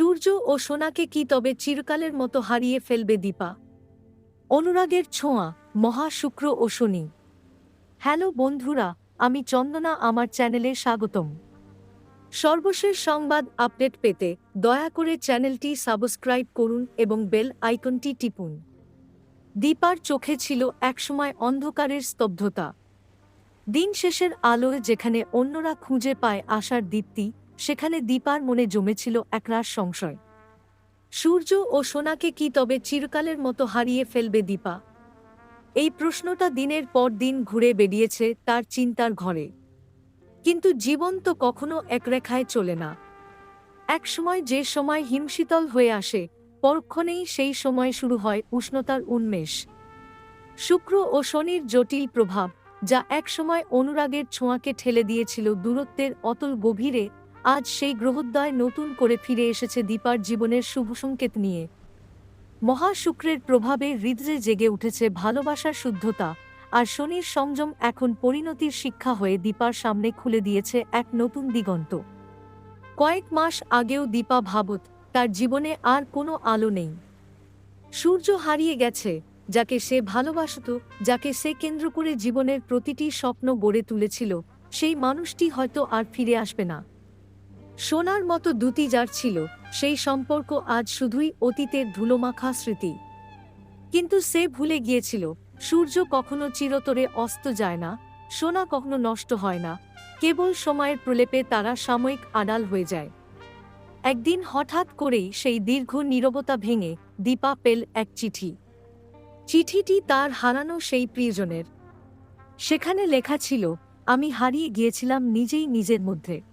সূর্য ও সোনাকে কি তবে চিরকালের মতো হারিয়ে ফেলবে দীপা? অনুরাগের ছোঁয়া, মহা শুক্র ও শনি। হ্যালো বন্ধুরা, আমি চন্দনা, আমার চ্যানেলে স্বাগতম। সর্বশেষ সংবাদ আপডেট পেতে দয়া করে চ্যানেলটি সাবস্ক্রাইব করুন এবং বেল আইকনটি টিপুন। দীপার চোখে ছিল একসময় অন্ধকারের স্তব্ধতা। দিন শেষের আলোয় যেখানে অন্যরা খুঁজে পায় আশার দীপ্তি সেখানে দীপার মনে জমেছিল একরাশ সংশয়। সূর্য ও সোনাকে কি তবে চিরকালের মতো হারিয়ে ফেলবে দীপা? এই প্রশ্নটা দিনের পর দিন ঘুরে বেরিয়েছে তার চিন্তার ঘরে। কিন্তু জীবন তো কখনো এক রেখায় চলে না। এক সময় যে সময় হিমশীতল হয়ে আসে, পরক্ষণেই সেই সময় শুরু হয় উষ্ণতার উন্মেষ। শুক্র ও শনির জটিল প্রভাব, যা একসময় অনুরাগের ছোঁয়াকে ঠেলে দিয়েছিল দূরত্বের অতল গভীরে আজ সেই গ্রহোদয় নতুন করে ফিরে এসেছে দীপার জীবনের শুভ সংকেত নিয়ে। মহাশুক্রের প্রভাবে হৃদয়ে জেগে উঠেছে ভালোবাসার শুদ্ধতা, আর শনির সংযম এখন পরিণতির শিক্ষা হয়ে দীপার সামনে খুলে দিয়েছে এক নতুন দিগন্ত। কয়েক মাস আগেও দীপা ভাবত, তার জীবনে আর কোনো আলো নেই। সূর্য হারিয়ে গেছে, যাকে সে ভালোবাসত, যাকে সে কেন্দ্র করে জীবনের প্রতিটি স্বপ্ন গড়ে তুলেছিল, সেই মানুষটি হয়তো আর ফিরে আসবে না। সোনার মতো দুটি যার ছিল, সেই সম্পর্ক আজ শুধুই অতীতের ধুলোমাখা স্মৃতি। কিন্তু সে ভুলে গিয়েছিল, সূর্য কখনো চিরতরে অস্ত যায় না, সোনা কখনো নষ্ট হয় না, কেবল সময়ের প্রলেপে তারা সাময়িক আড়াল হয়ে যায়। একদিন হঠাৎ করেই সেই দীর্ঘ নীরবতা ভেঙে দীপা পেল এক চিঠি। চিঠিটি তার হারানো সেই প্রিয়জনের। সেখানে লেখা ছিল, আমি হারিয়ে গিয়েছিলাম নিজেই নিজের মধ্যে।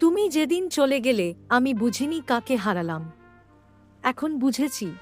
তুমি যেদিন চলে গেলে আমি বুঝিনি কাকে হারালাম। এখন বুঝেছি।